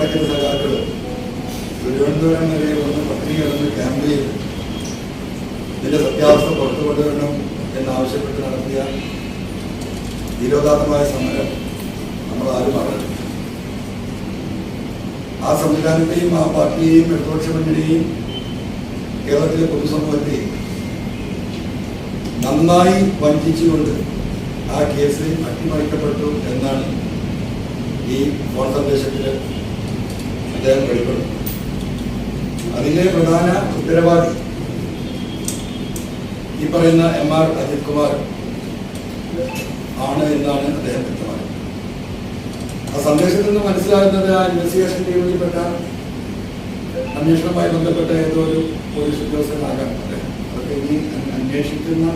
അതിശക്തമായ നേതാക്കൾ തിരുവനന്തപുരം വരെ വന്ന് പത്രിക കിടന്ന് ക്യാമ്പ് ചെയ്ത് ഇതിന്റെ സത്യാവസ്ഥ പുറത്തു കൊണ്ടുവരണം എന്നാവശ്യപ്പെട്ട് നടത്തിയ ധീരോദാത്തമായ സമരം നമ്മൾ ആരും മറന്നു ആ സംവിധാനത്തെയും ആ പാർട്ടിയെയും ഇടതുപക്ഷ മുന്നണിയെയും കേരളത്തിലെ പൊതുസമൂഹത്തെയും നന്നായി വഞ്ചിച്ചുകൊണ്ട് ആ കേസ് അട്ടിമറിക്കപ്പെട്ടു എന്നാണ് ഈ ഫോൺ സന്ദേശത്തിൽ അദ്ദേഹം വെളിപ്പെടും അതിലെ പ്രധാന ഉത്തരവാദി ഈ പറയുന്ന എം ആർ അജിത് കുമാർ ആണ് എന്നാണ് അദ്ദേഹം വ്യക്തമാക്കുന്നത്. ആ സന്ദേശത്തിൽ നിന്ന് മനസ്സിലാകുന്നത് ആ ഇൻവെസ്റ്റിഗേഷൻ ടീമിൽപ്പെട്ട അന്വേഷണവുമായി ബന്ധപ്പെട്ട ഏതോ ഒരു പോലീസ് ഉദ്യോഗസ്ഥനാകാം അതൊക്കെ ഇനി അന്വേഷിക്കുന്ന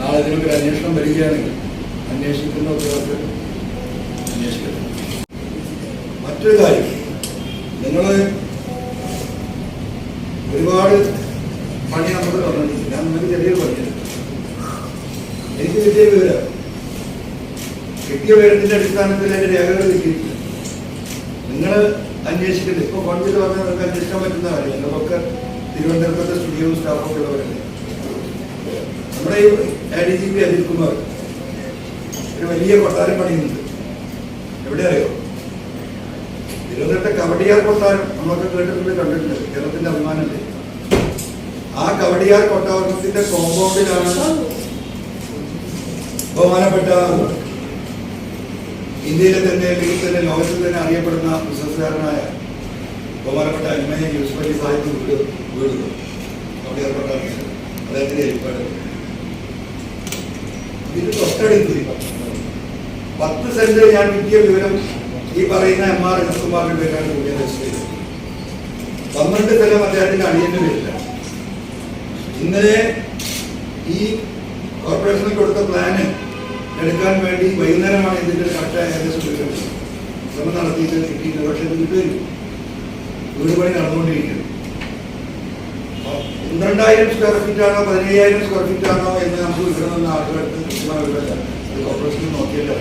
നാളെ ഇതിനൊക്കെ അന്വേഷണം വരികയാണെങ്കിൽ അന്വേഷിക്കുന്ന ഉദ്യോഗസ്ഥർ അന്വേഷിക്കുന്നു മറ്റൊരു കാര്യം നിങ്ങൾ ഒരുപാട് പണി നമ്മൾ തന്നിട്ടുണ്ട് ഞാൻ നിങ്ങൾക്ക് ചെറിയൊരു പണിയാണ് എനിക്ക് കിട്ടിയ വിവരം കിട്ടിയ വിവരത്തിന്റെ അടിസ്ഥാനത്തിൽ അതിന്റെ രേഖകൾ കിട്ടിയിട്ടില്ല. നിങ്ങൾ അന്വേഷിക്കുന്നത് ഇപ്പൊ കോൺഗ്രസ് പറഞ്ഞാൽ നിങ്ങൾക്ക് അന്വേഷിക്കാൻ പറ്റുന്ന കാര്യം നിങ്ങൾക്കൊക്കെ തിരുവനന്തപുരത്തെ സ്റ്റുഡിയോ സ്റ്റാഫൊക്കെ ഉള്ളവരല്ലേ. നമ്മുടെ ഈ A D G P Ajith Kumar ഒരു വലിയ കൊട്ടാരം പണിയുന്നുണ്ട്. എവിടെ അറിയോ? തിരുവനന്തപുരത്തെ കവടിയാർ കൊട്ടാരം നമ്മളൊക്കെ കേട്ടിട്ടുണ്ട് കണ്ടിട്ടുണ്ട്. കേരളത്തിന്റെ അഭിമാനമല്ലേ ആ കവടിയാർ കൊട്ടാരത്തിന്റെ കോമ്പൗണ്ടിലാണ് ബഹുമാനപ്പെട്ട ഇന്ത്യയിലെ തന്നെ അല്ലെങ്കിൽ തന്നെ ലോകത്തിൽ തന്നെ അറിയപ്പെടുന്ന ബിസിനസ്സുകാരനായ ബഹുമാനപ്പെട്ട അന്മയ യൂസുഫ് അലി സാഹിബ് വീട് വീട്. കവടിയാർ കൊട്ടാരത്തിൽ അദ്ദേഹത്തിന്റെ ഏർപ്പാട്. ഇത് തൊട്ടടി പത്ത് സെന്റ് ഞാൻ കിട്ടിയ വിവരം ഈ പറയുന്ന എം ആർ അജിത്കുമാറിന്റെ പേരാണ് കൂടിയ രജിസ്റ്റർ ചെയ്തത് പന്ത്രണ്ട് സ്ഥലം അദ്ദേഹത്തിന്റെ അടിയന്റെ പേരില്ല ഇന്നലെ ഈ കോർപ്പറേഷനിൽ കൊടുത്ത പ്ലാന് എടുക്കാൻ വേണ്ടി വൈകുന്നേരമാണ് ഇതിന്റെ കറക്റ്റായ ഏകദേശം ശ്രമം നടത്തിയിട്ട് കിട്ടിയില്ല പക്ഷെ ഇത് കിട്ടും വീട് പണി നടന്നുകൊണ്ടിരിക്കുന്നു. പന്ത്രണ്ടായിരം സ്ക്വയർ ഫീറ്റ് ആണോ പതിനയ്യായിരം സ്ക്വയർ ഫീറ്റ് ആണോ എന്ന് നമുക്ക് വിവരം തന്ന ആളുകൾക്ക് കൃത്യമായ വിവരമില്ല അത് കോർപ്പറേഷനിൽ നോക്കിയല്ലേ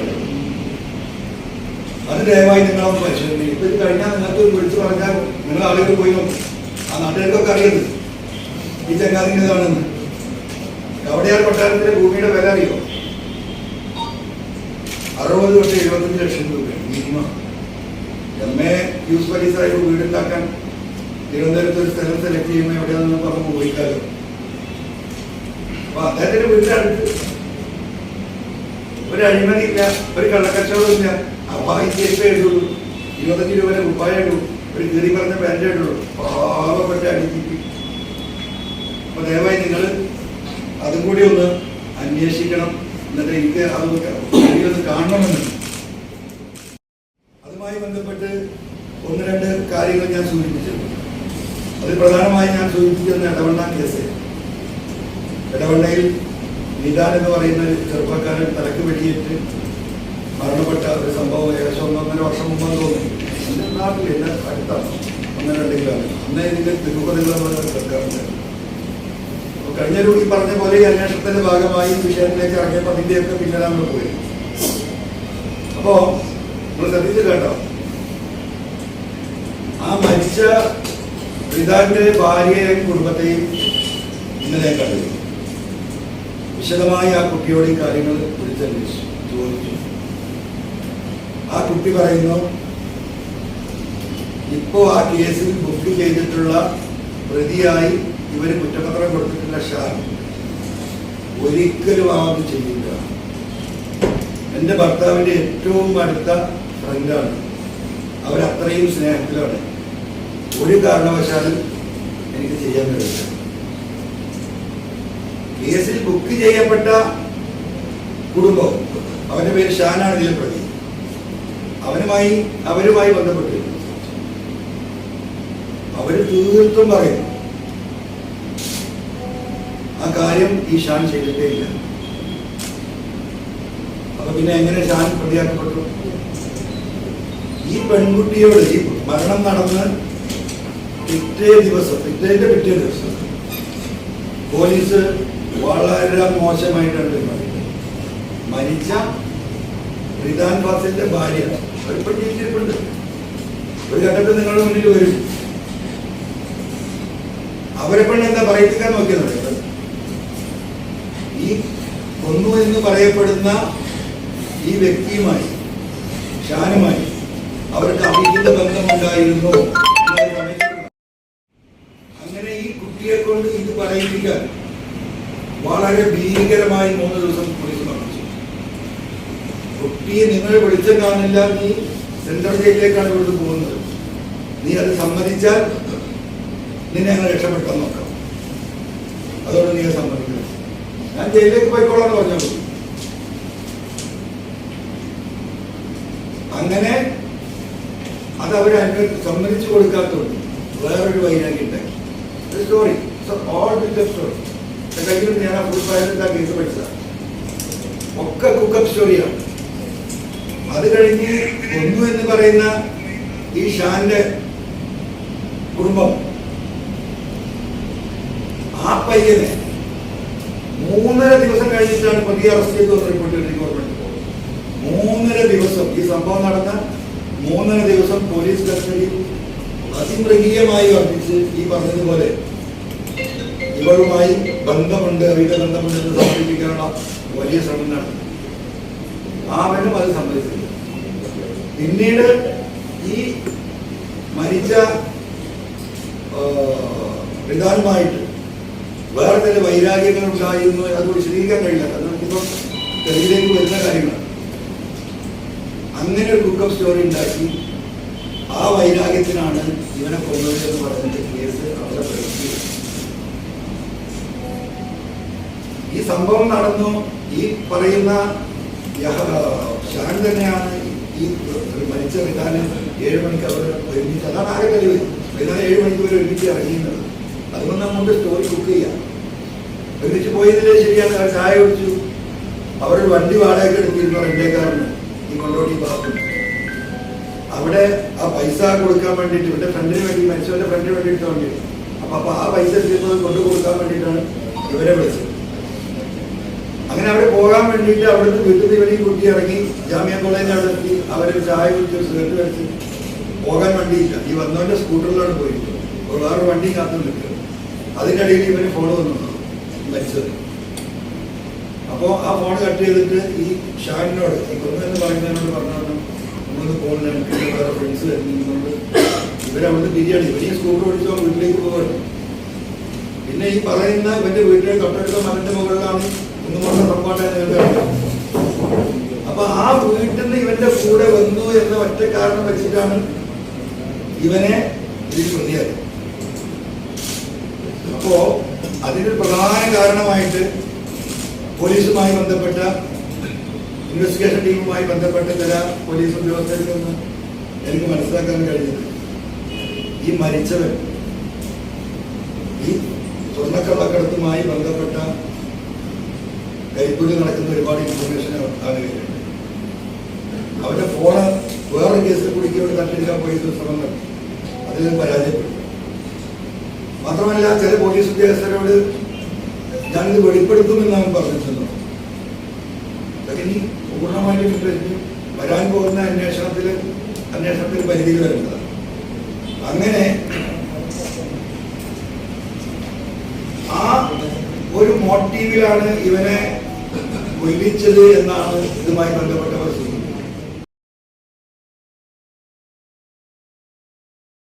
അത് ദയവായി നിങ്ങളൊന്ന് പരിശോധിക്കും. ഇപ്പൊ ഇത് കഴിഞ്ഞാൽ നിങ്ങൾക്ക് വിളിച്ചു പറഞ്ഞാൽ നിങ്ങൾ ആളുകൾ പോയി നോക്കും. ആ നാട്ടുകാർക്കൊക്കെ അറിയുന്നത്. ഈ ചങ്ങാതിന്റെതാണെന്ന് കവടയാർ കൊട്ടാരത്തിലെ ഭൂമിയുടെ വില അറിയോ? അറുപത് തൊട്ട് എഴുപത്തഞ്ച് ലക്ഷം രൂപയാണ് മിനിമം. എം എ യൂസ് സാഹിബ് വീടുണ്ടാക്കാൻ തിരുവനന്തപുരത്ത് ഒരു സ്ഥലം സെലക്ട് ചെയ്യുമ്പോൾ എവിടെയാണെന്ന് പറഞ്ഞു പോയിക്കാലോ. അപ്പൊ അദ്ദേഹത്തിന്റെ അടുത്ത് ഒരു അഴിമതിയില്ല ഒരു കള്ളക്കച്ചവടം ഇല്ല അമ്മായി ചെരുപ്പേ ഇടുള്ളൂ ഇരുപത്തഞ്ച് രൂപയുടെ കുപ്പായ ഇടൂ ഒരു കീറി പറഞ്ഞ പാന്റ് ഇടുള്ളൂ പാവപ്പെട്ട അടിച്ചിട്ട് അപ്പൊ ദയവായി നിങ്ങൾ അതും കൂടി ഒന്ന് അന്വേഷിക്കണം. എന്നിട്ട് എനിക്ക് ഒന്ന് കാണണമെന്ന്. അതുമായി ബന്ധപ്പെട്ട് ഒന്ന് രണ്ട് കാര്യങ്ങൾ ഞാൻ സൂചിപ്പിച്ചിട്ടുണ്ട് അതിൽ പ്രധാനമായി ഞാൻ സൂചിപ്പിച്ചിരുന്ന ഇടവണ്ണ കേസ്. ഇടവണ്ണയിൽ നിദാൻ എന്ന് പറയുന്ന ചെറുപ്പക്കാരൻ തലക്ക് വെടിയേറ്റ് മരണപ്പെട്ട ഒരു സംഭവം ഏകദേശം ഒന്നൊന്നര വർഷം മുമ്പ് തോന്നി എന്റെ നാട്ടിൽ എന്റെ അടുത്താണ്. ഒന്നര രണ്ടെങ്കിലും അന്നേ ഇതിന്റെ തിരുപ്പതിലുള്ള സർക്കാരുണ്ട് അപ്പൊ കഴിഞ്ഞ ഈ പറഞ്ഞ പോലെ ഈ അന്വേഷണത്തിന്റെ ഭാഗമായി വിഷയത്തിലേക്ക് ഇറങ്ങിയപ്പോൾ അതിന്റെയൊക്കെ പിന്നിൽ നമ്മൾ പോയി. അപ്പോ നമ്മൾ ശ്രദ്ധിച്ച് കേട്ടോ. ആ മരിച്ച പിതാവിന്റെ ഭാര്യയെയും കുടുംബത്തെയും ഇന്നലെ കണ്ടു. വിശദമായി ആ കുട്ടിയോട് ഈ കാര്യങ്ങൾ വിളിച്ചന്വേഷിച്ചു. ചോദിച്ചു. ആ കുട്ടി പറയുന്നു ഇപ്പോ ആ കേസിൽ ബുക്ക് ചെയ്തിട്ടുള്ള പ്രതിയായി ഇവർ കുറ്റപത്രം കൊടുത്തിട്ടുള്ള ഷാൻ ഒരിക്കലും ആ അത് ചെയ്യില്ല. എന്റെ ഭർത്താവിന്റെ ഏറ്റവും അടുത്ത ഫ്രണ്ടാണ്. അവരത്രയും സ്നേഹത്തിലാണ്. ഒരു കാരണവശാലും എനിക്ക് ചെയ്യാൻ കഴിയില്ല. കേസിൽ ബുക്ക് ചെയ്യപ്പെട്ട കുടുംബം അവന്റെ പേര് ഷാനാണ് ഇതിലെ പ്രതി. അവനുമായി അവരുമായി ബന്ധപ്പെട്ടിരുന്നു അവർ തീർത്തും പറയും ആ കാര്യം ഈ ഷാൻ ചെയ്തിട്ടേ ഇല്ല. അപ്പൊ പിന്നെ എങ്ങനെ ഷാൻ പ്രതിയാക്കപ്പെട്ടു? ഈ പെൺകുട്ടിയോട് ഈ മരണം നടന്ന് പിറ്റേ ദിവസം പിറ്റേന്റെ പിറ്റേ ദിവസം പോലീസ് വളരെ മോശമായിട്ടാണ് പെരുമാറിയത് മരിച്ച റിദാൻ ഫാസിലിന്റെ ഭാര്യ. അവരിപ്പോൾ ജീവിച്ചിരിപ്പുണ്ട്. ഒരു ഘട്ടത്തിൽ നിങ്ങളുടെ മുന്നിൽ വരും. അവരെ പെണ്ണ് എന്താ പറയിപ്പിക്കാൻ നോക്കിയത്? ഈ കൊന്നു എന്ന് പറയപ്പെടുന്ന ഈ വ്യക്തിയുമായി ഷാനുമായി അവർക്ക് അഭിഹിത ബന്ധമുണ്ടായിരുന്നു. അങ്ങനെ ഈ കുട്ടിയെ കൊണ്ട് ഇത് പറയിപ്പിക്കാൻ വളരെ ഭീകരമായി മൂന്ന് ദിവസം പോലീസ് നിങ്ങളെ നിങ്ങൾ വിളിച്ച കാണില്ല നീ സെൻട്രൽ ജയിലിലേക്കാണ് ഇവിടുന്ന് പോകുന്നത്. നീ അത് സമ്മതിച്ചാൽ നിന്നെ ഞങ്ങൾ രക്ഷപ്പെടുത്താൻ നോക്കാം. അതോടെ നീ സമ്മതിക്കണം. ഞാൻ ജയിലിലേക്ക് പോയിക്കോളാന്ന് പറഞ്ഞു അങ്ങനെ അത് അവർ സമ്മതിച്ചു കൊടുക്കാത്തതുകൊണ്ട് വേറൊരു വൈരാഗ്യം ഉണ്ടാക്കി. സ്റ്റോറി ഓൾ സ്റ്റോറി ഞാൻ ആ ഫുൾ ഫയലിന്റെ കേസ് പഠിച്ചതാണ് ഒക്കെ കുക്കപ്പ് സ്റ്റോറിയാണ് അത് കഴിഞ്ഞ് ഒന്നു എന്ന് പറയുന്ന ഈ ഷാന്റെ കുടുംബം ആ പയ്യനെ മൂന്നര ദിവസം കഴിഞ്ഞിട്ടാണ് പ്രതിയെ അറസ്റ്റ് ചെയ്തു എന്ന് റിപ്പോർട്ട് ഗവൺമെന്റ് മൂന്നര ദിവസം ഈ സംഭവം നടന്ന മൂന്നര ദിവസം പോലീസ് കസ്റ്റഡിയിൽ അതിമൃഗീയമായി വർദ്ധിച്ച് ഈ പറഞ്ഞതുപോലെ ഇവളുമായി ബന്ധമുണ്ട് അവരുടെ ബന്ധമുണ്ടെന്ന് സമർപ്പിക്കാനുള്ള വലിയ ശ്രമം നടത്തി. അവനും അത് സംഭവിച്ചില്ല. പിന്നീട് ഈ മരിച്ച പിതാനുമായിട്ട് വേറെ ചില വൈരാഗ്യങ്ങൾ ഉണ്ടായിരുന്നു അത് വിശദീകരിക്കാൻ കഴിയില്ല. അത് നമുക്കിപ്പോൾ തെളിവിലേക്ക് വരുന്ന കാര്യങ്ങളാണ്. അങ്ങനെ ഒരു കുക്കപ്പ് സ്റ്റോറി ഉണ്ടാക്കി ആ വൈരാഗ്യത്തിനാണ് ഇവനെ കൊന്നത് എന്ന് പറഞ്ഞിട്ട് കേസ് അവിടെ പ്രവർത്തിച്ചത്. ഈ സംഭവം നടന്നു. ഈ പറയുന്ന ഷാൻ തന്നെയാണ് ഈ മരിച്ച വിധാനം ഏഴ് മണിക്ക് അവർ ഒരുമിച്ച് അതാണ് ആകെ കഴിവ് വിധാനം ഏഴ് മണിക്ക് അവർ ഒരുമിച്ച് ഇറങ്ങിയിരുന്നത്. അതുകൊണ്ട് നമുക്ക് സ്റ്റോറി ബുക്ക് ചെയ്യാം. ഒരുമിച്ച് പോയതിലേ ശരിയാണ് അവർ ചായ കുടിച്ചു. അവർ വണ്ടി വാടകയ്ക്ക് എടുത്തിരുന്നു റെന്റേക്കാരന് ഈ കൊണ്ടോട്ടി ഭാഗത്ത്. അവിടെ ആ പൈസ കൊടുക്കാൻ വേണ്ടിയിട്ട് ഇവരുടെ ഫ്രണ്ടിന് വേണ്ടി മരിച്ചവരുടെ ഫ്രണ്ടിന് വേണ്ടി വണ്ടി അപ്പൊ അപ്പൊ ആ പൈസ തീർന്നത് കൊണ്ടു കൊടുക്കാൻ വേണ്ടിയിട്ടാണ് ഇവരെ വിളിച്ചത്. അങ്ങനെ അവിടെ പോകാൻ വേണ്ടിയിട്ട് അവിടുന്ന് വീട്ടിൽ ഇവരെയും കുട്ടി ഇറങ്ങി ജാമ്യ കോളേജിൽ അവിടെ എത്തി അവരെ ചായ കുടിച്ച് സിഗരറ്റ് കഴിച്ച് പോകാൻ വണ്ടിയില്ല. ഈ വന്നവന്റെ സ്കൂട്ടറിലാണ് പോയിരിക്കുന്നത് അപ്പോൾ വേറെ വണ്ടി കാത്തു നിൽക്കുക. അതിനിടയിൽ ഇവന് ഫോൺ വന്നു. മരിച്ചത്. അപ്പോൾ ആ ഫോൺ കട്ട് ചെയ്തിട്ട് ഈ ഷാനിനോട് ഈ കൊന്നെന്ന് പറയുന്നതിനോട് പറഞ്ഞു നമ്മളൊന്ന് എനിക്ക് വേറെ ഫ്രണ്ട്സ് വരുന്നുണ്ട്. ഇവരവിടുന്ന് ബിരിയാണി ഇവരെയും സ്കൂട്ടർ ഓടിച്ചോ വീട്ടിലേക്ക് പോകുന്നു പിന്നെ ഈ പറയുന്ന ഇവന്റെ വീട്ടിലെ തൊട്ടടുത്ത മരന്റെ മുകളിലാണ് കൊണ്ട സംഭവം അപ്പൊ ആ വീട്ടിൽ നിന്ന് ഇവന്റെ കൂടെ വന്നു എന്ന ഒറ്റ കാരണം വെച്ചിട്ടാണ് ഇവനെ ഇതിൽ അപ്പോ അതിന് പ്രധാന കാരണമായിട്ട് പോലീസുമായി ബന്ധപ്പെട്ട ഇൻവെസ്റ്റിഗേഷൻ ടീമുമായി ബന്ധപ്പെട്ട ചില പോലീസ് ഉദ്യോഗസ്ഥരിൽ നിന്ന് എനിക്ക് മനസ്സിലാക്കാൻ കഴിഞ്ഞത് ഈ മരിച്ചവൻ ഈ സ്വർണക്കള്ളക്കടത്തുമായി ബന്ധപ്പെട്ട കൈക്കൂലി നടക്കുന്ന ഒരുപാട് ഇൻഫർമേഷൻ ആകുകയുണ്ട് അവന്റെ ഫോണ് വേറൊരു കേസിൽ കുടിക്കുക ഒരു തട്ടിയെടുക്കാൻ പോയി ശ്രമം നടത്തി അതിൽ പരാജയപ്പെട്ടു. മാത്രമല്ല ചില പോലീസ് ഉദ്യോഗസ്ഥരോട് ഞാനിത് വെളിപ്പെടുത്തുമെന്ന് അവൻ പറഞ്ഞിട്ടുണ്ട് ഇനി വരാൻ പോകുന്ന അന്വേഷണത്തിൽ അന്വേഷണത്തിൽ പരിധിയിൽ വരേണ്ടതാണ് അങ്ങനെ ആ ഒരു മോട്ടീവിലാണ് ഇവനെ കൊല്ലിച്ചത് എന്നാണ് ഇതുമായി ബന്ധപ്പെട്ടവർ